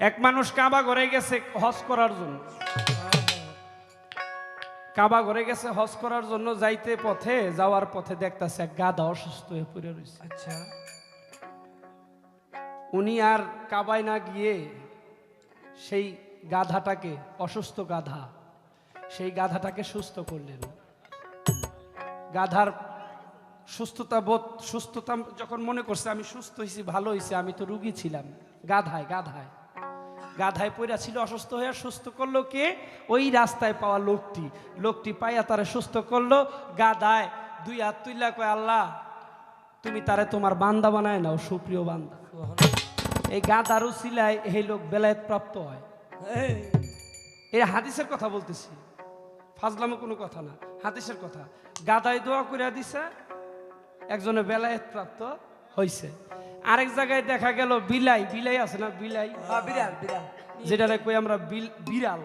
এক মানুষ কাবা ঘরে গেছে হজ করার জন্য। কাবা ঘরে গেছে হজ করার জন্য যাইতে পথে যাওয়ার পথে দেখতাছে এক গাধা অসুস্থ হয়ে পড়ে রয়েছে আচ্ছা। উনি আর কাবায় না গিয়ে সেই গাধাটাকে অসুস্থ গাধা সেই গাধাটাকে সুস্থ করলেন। গাধার সুস্থতা বোধ সুস্থতা যখন মনে করছে আমি সুস্থ হয়েছি ভালো হয়েছে আমি তো রুগী ছিলাম। গাধায় গাধায়। গাধায় পইরা ছিল অসুস্থ হয়ে সুস্থ করল কে? ওই রাস্তায় পাওয়া লোকটি। লোকটি পাইয়া তারা সুস্থ করল গাধায় দুই হাত তুইলা কয় আল্লাহ তুমি তারে তোমার বান্দা বানায় নাও সুপ্রিয় বান্দা। এই গাধার উসিলায় এই লোক বেলায়েত প্রাপ্ত হয়। এই, হাদিসের কথা বলতেছি। ফাজলামো কোনো কথা না হাদিসের কথা। গাদায় দোয়া করিয়া দিছে একজনে বেলায়েত প্রাপ্ত হইছে। আরেক জায়গায় দেখা গেল বিলাই বিলাই আছে না? বিলাই। হ্যাঁ, যেটা কই আমরা বিড়াল।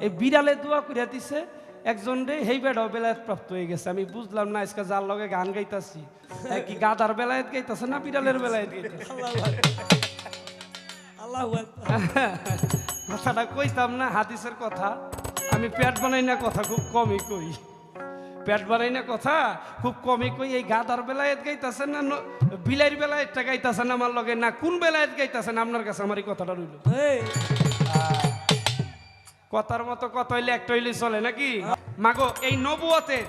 এই বিড়ালে দোয়া করে দিছে একজন রে হেই বেড়াও বেলায়েত প্রাপ্ত হয়ে গেছে। আমি বুঝলাম না আজকে যার লগে গান গাইতাছি। কি গাদার বেলায়েত গাইতাছে না বিড়ালের বেলায়েত গাইতাছে? কথাটা কইতাম না হাদিসের কথা। আমি পেট বানাই না কথা খুব কমই কই। পেট বানাই না কথা খুব কমই কই এই গাদার বেলায় গাইতাছেন না ন- বিলাইয়ের বেলায় একটা গাইতাছেন আমার লগে না কোন বেলায় গাইতাছেন? আপনার কাছে আমার এই কথাটা রইল। এই কথার মতো কথা হইলে একটা হইলে চলে নাকি? মাগো এই নবুয়তের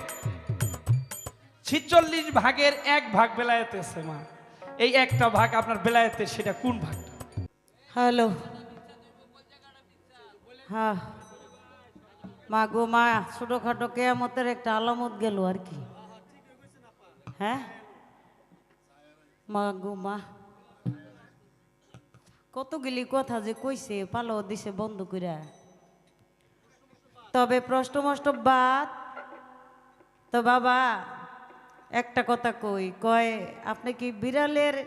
ছিচল্লিশ ভাগের এক ভাগ বেলায়েতে মা। এই একটা ভাগ আপনার বেলায়েতে সেটা কোন ভাগটা? হ্যালো। হ্যাঁ। মা গো, মা, ছোটোখাটো কেয়ামতের একটা আলামত গেল আর কি। হ্যাঁ? মা গো, মা। কতগুলি কথা যে কইছে পালো দিছে বন্ধ কইরা। তবে প্রশ্ন মষ্ট বাদ। তো বাবা, একটা কথা কই, কয়, আপনি কি বিড়ালের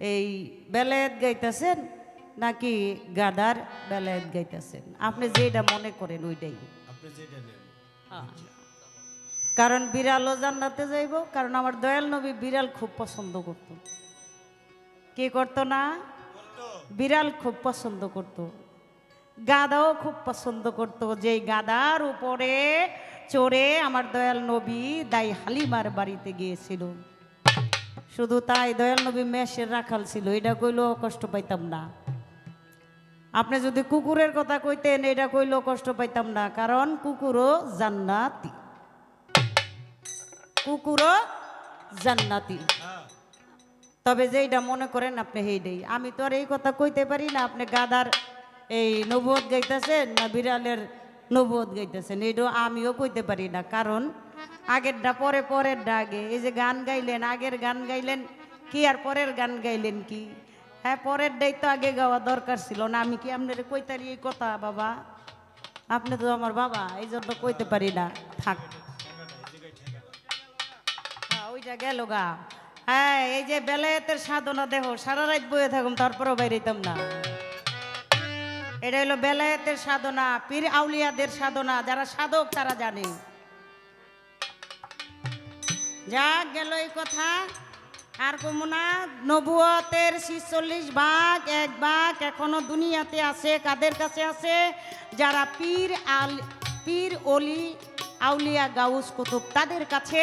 এই বেলায়েত গাইতেছেন? নাকি গাদার বেলায়েত গাইতেছেন? আপনি যেটা মনে করেন ওইটাই। হ্যাঁ। কারণ বিড়ালও জান্নাতে যাইব কারণ আমার দয়াল নবী বিড়াল খুব পছন্দ করত। কি করতো না? বিড়াল খুব পছন্দ করত। গাদাও খুব পছন্দ করত যেই গাদার উপরে চড়ে আমার দয়াল নবী দাই হালিমার বাড়িতে গিয়েছিল। শুধু তাই দয়াল নবী মেষের রাখাল ছিল এটা কইলেও কষ্ট পাইতাম না। আপনি যদি কুকুরের কথা কইতেন, এটা কইলেও কষ্ট পাইতাম না, কারণ কুকুরও জান্নাতি। কুকুরও জান্নাতি। তবে যেইটা মনে করেন আপনি সেইটাই। আমি তো আর এই কথা কইতে পারি না, আপনি গাদার এই নবুয়ত গাইতেছেন না বিড়ালের নবুয়ত গাইতেছেন এইটা আমিও কইতে পারি না, কারণ আগেরটা পরে পরের আগে। এই যে গান গাইলেন, আগের গান গাইলেন, কি আর পরের গান গাইলেন কি? হ্যাঁ পরের ডাই তো আগে গাওয়া দরকার ছিল না। আমি কি আপনার কইতারি এই কথা বাবা? আপনি তো আমার বাবা এই জন্য কইতে পারি না। থাক। হ্যাঁ, ওইটা গেল গা। হ্যাঁ এই যে বেলায়েতের সাধনা দেহ সারা রাত বয়ে থাকুম তারপরেও বাইরেতাম না। এটা হলো বেলায়েতের সাধনা পীর আউলিয়াদের সাধনা যারা সাধক তারা জানে। যা গেল এই কথা। আর কমুনা নবুয়তের ছিচল্লিশ ভাগ, এক ভাগ এখনও দুনিয়াতে আছে, কাদের কাছে আছে? যারা পীর আল, পীর অলি আউলিয়া গাউস কুতুব তাদের কাছে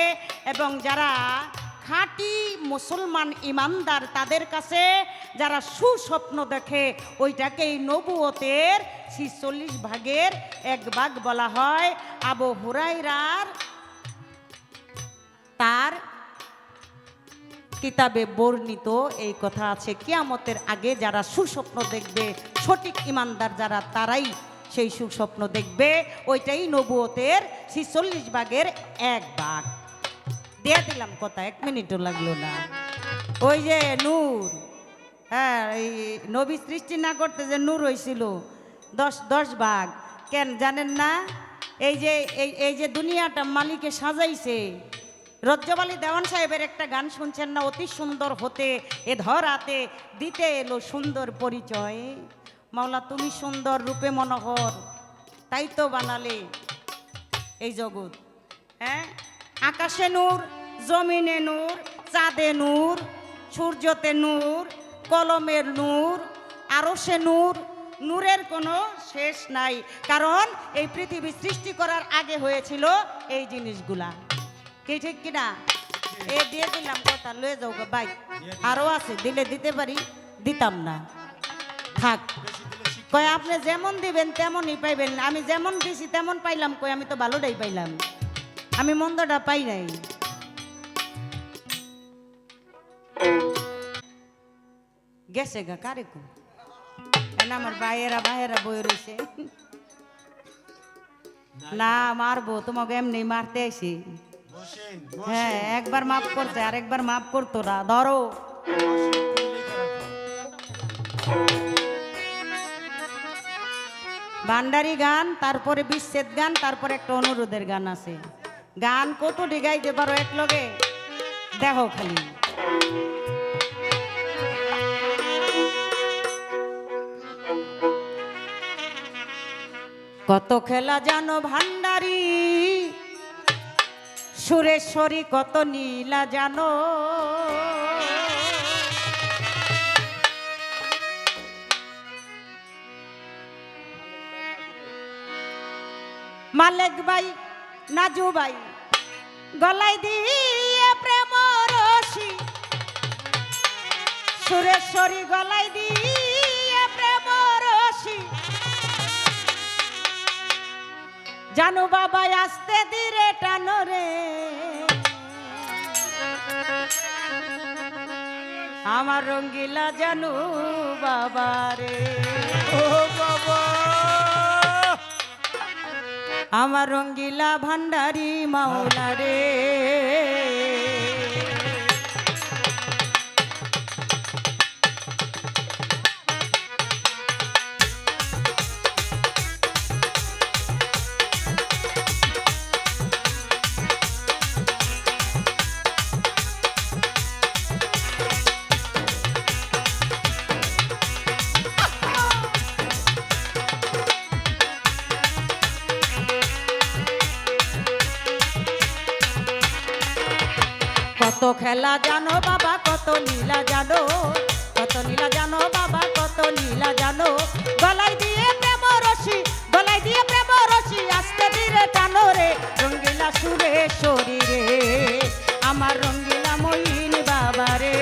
এবং যারা খাঁটি মুসলমান ইমানদার তাদের কাছে, যারা সুস্বপ্ন দেখে, ওইটাকেই নবুয়তের ছিচল্লিশ ভাগের এক ভাগ বলা হয়। আবু হুরাইরার তার কিতাবে বর্ণিত এই কথা আছে, কিয়ামতের আগে যারা সুস্বপ্ন দেখবে, সঠিক ইমানদার যারা, তারাই সেই সুস্বপ্ন দেখবে। ওইটাই নবুয়তের ছিচল্লিশ ভাগের এক ভাগ। দিয়ে দিলাম কথা, এক মিনিটও লাগল না। ওই যে নূর হ্যাঁ এই নবী সৃষ্টি না করতে যে নূর হয়েছিল দশ দশ ভাগ। কেন জানেন না? এই যে, এই এই যে দুনিয়াটা মালিকে সাজাইছে রজ্জবালী দেওয়ান সাহেবের একটা গান শুনছেন না? অতি সুন্দর হতে, এ ধরাতে দিতে এলো সুন্দর পরিচয়। মাওলা, তুমি সুন্দর রূপে মনোহর, তাই তো বানালে এই জগৎ। হ্যাঁ? আকাশে নূর, জমিনে নূর, চাঁদে নূর, সূর্যতে নূর, কলমের নূর আরও সে নূর, নূরের কোনো শেষ নাই। কারণ এই পৃথিবী সৃষ্টি করার আগে হয়েছিল এই জিনিসগুলা। কি ঠিক কিনা? এ দিয়ে দিলাম কথা, লয়ে যাও গো ভাই। আরও আছে, দিলে দিতে পারি, দিতাম না। থাক। কয়, আপনি যেমন দিবেন, তেমনই পাইবেন। আমি যেমন দিছি, তেমন পাইলাম কই আমি তো ভালোটাই পাইলাম। আমি মন্দটা পাই নাই। গেছে গা, কারে কো? আমার ভাইয়েরা বাইরা বই রয়েছে না, মারবো, তোমাকে এমনি মারতে বসেন হ্যাঁ একবার মাফ করছে, আরেকবার মাফ করতো না, ধরো। ভান্ডারি গান, তারপরে বিচ্ছেদ গান, তারপরে একটা অনুরোধের গান আছে। গান কত ডিগাইতে পারো এক লগে? দেখো খালি। কত খেলা জানো ভান্ডারি? সুরেশ্বরী কত নীলা জানো। মালেক ভাই, নাজু ভাই গলাই দিয়ে প্রেম রশি সুরেশ্বরী গলাই দিয়ে জানো বাবা আসতে দিরে টানো রে। আমার রঙ্গিলা জানু বাবা রে। ও বাবা। আমার রঙ্গিলা ভান্ডারি মাওলা রে। নীলা জানো, কত নীলা জানো বাবা, কত নীলা জানো। গলায় দিয়ে প্রেম রশি গলায় দিয়ে প্রেম রশি আস্তে ধীরে টানো রে, রঙ্গিলা সুরে শরীরে। আমার রঙ্গিলা মহিন বাবা রে।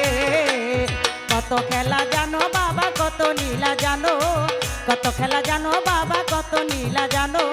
কত খেলা জানো বাবা, কত নীলা জানো, কত খেলা জানো বাবা, কত নীলা জানো।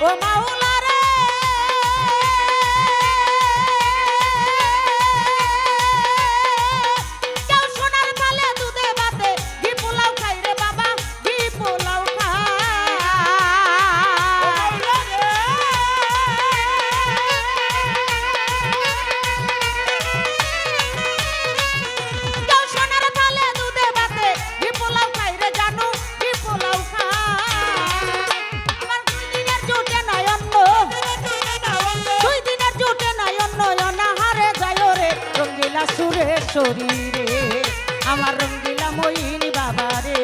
ও মাওলা শরীরে আমার রঙ্গিলা ময়ূরী বাবারে।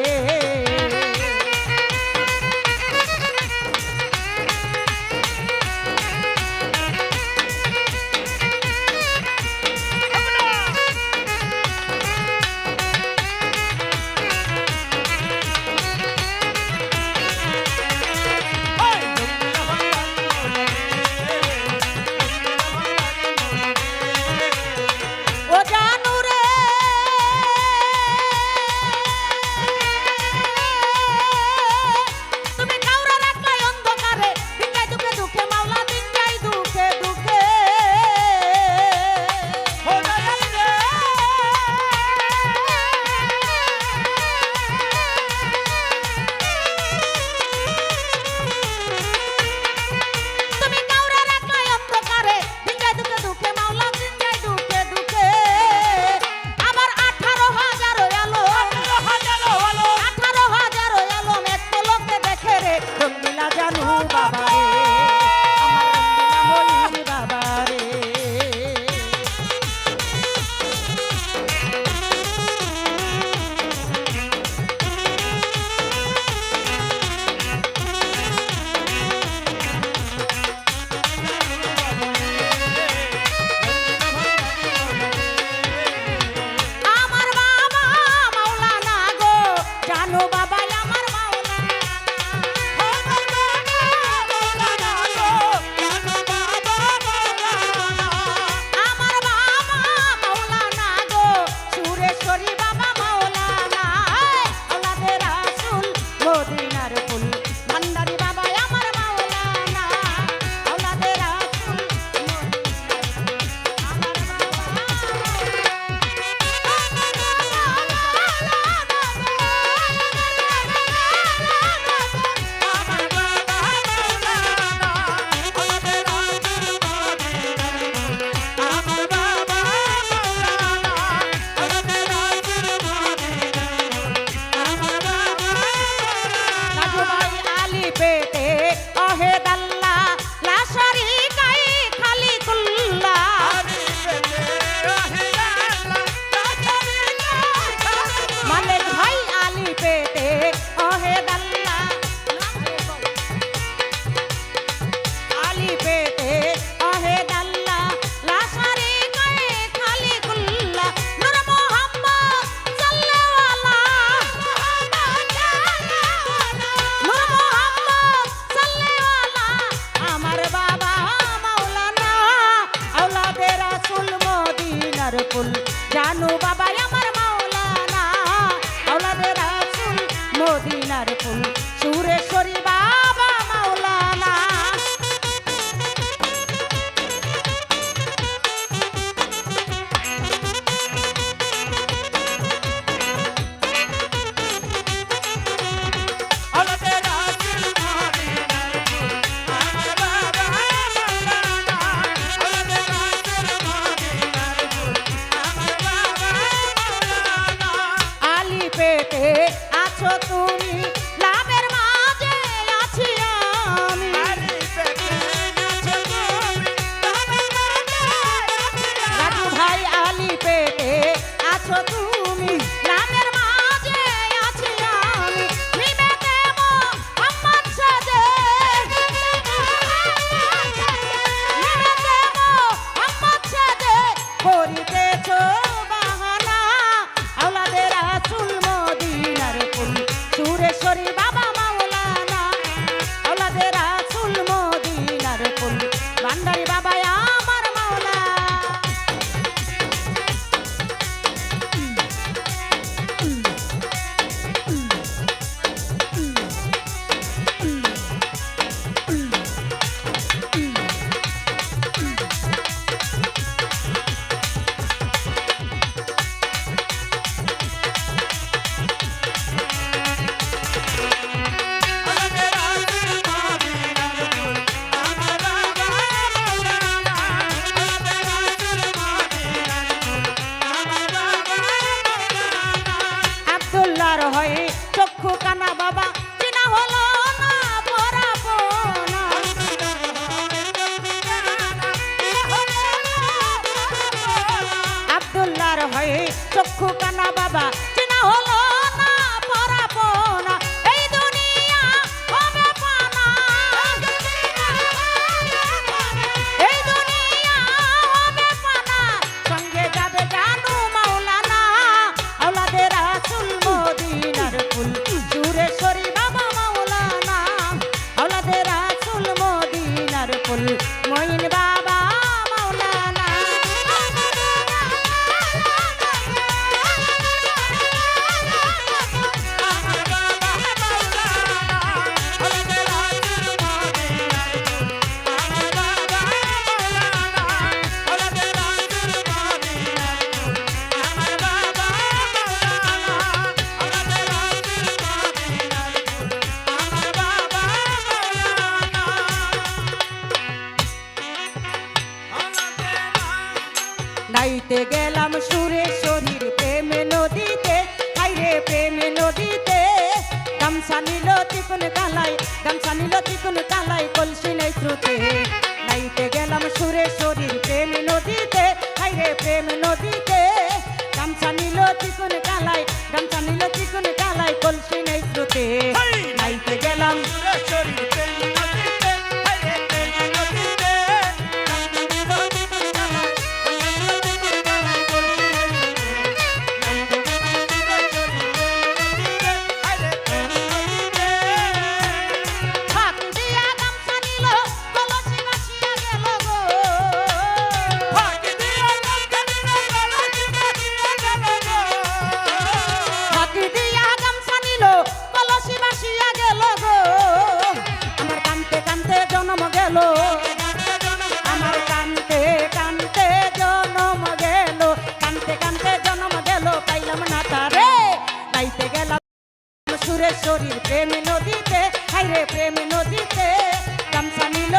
চক্ষু কানা বাবা? গামছা নিল চিকুন চালাই কলসি প্রেম নদীতে হাইরে প্রেম নদীতে গামছা নিল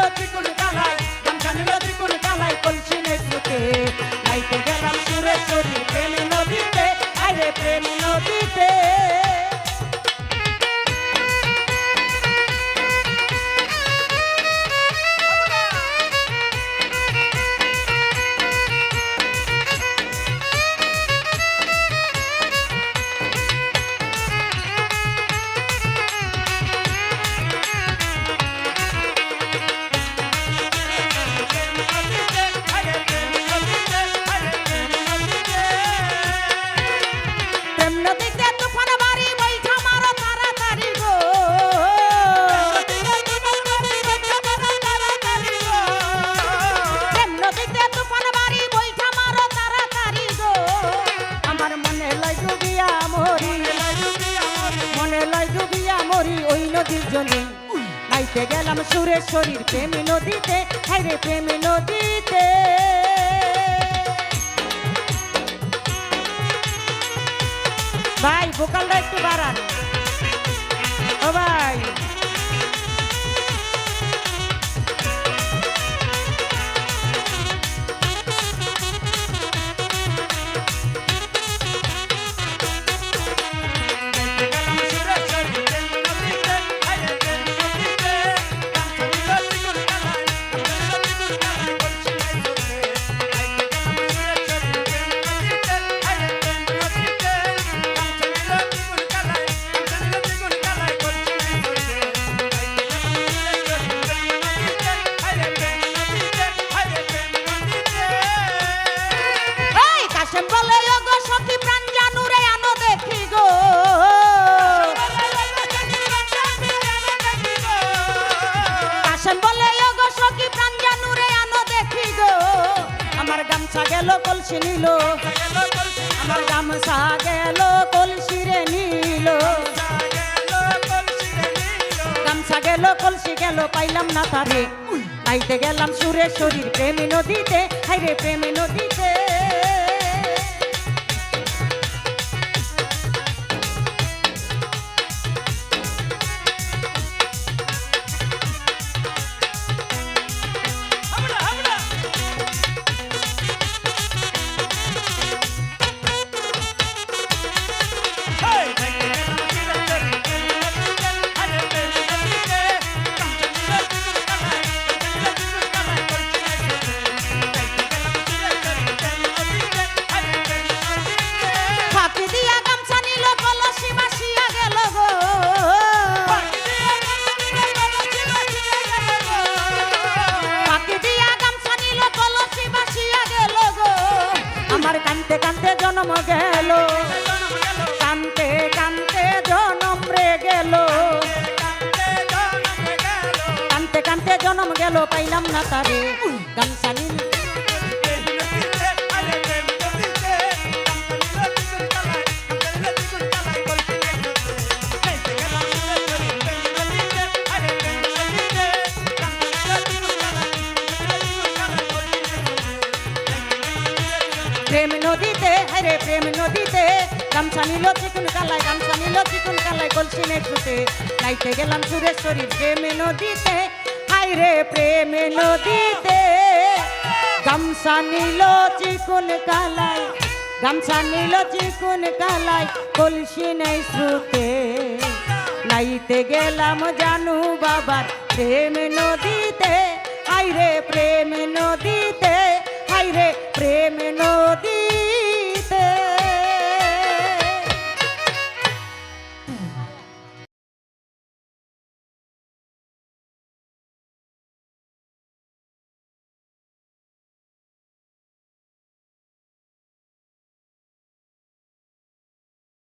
প্রেম নদীতে হাইরে প্রেমী নদীতে। ভাই ভোকালটা একটু বাড়ান। ও ভাই। জন্ম গেল। কানতে কানতে জনম রে গেল। কানতে কানতে জনম গেল পাইলাম না তারে। ছিলে ছুটে নাইতে গেলাম সুরে শরীর প্রেমে নদীতে। হাই রে প্রেমে নদীতে। গামসা নিল চিকুন কালাই গামসা নিল চিকুন কালাই, কলসি নেই শ্রুতে নাইতে গেলাম জানু বাবার প্রেম নদীতে। হাই রে প্রেম নদীতে হাই রে প্রেম নদী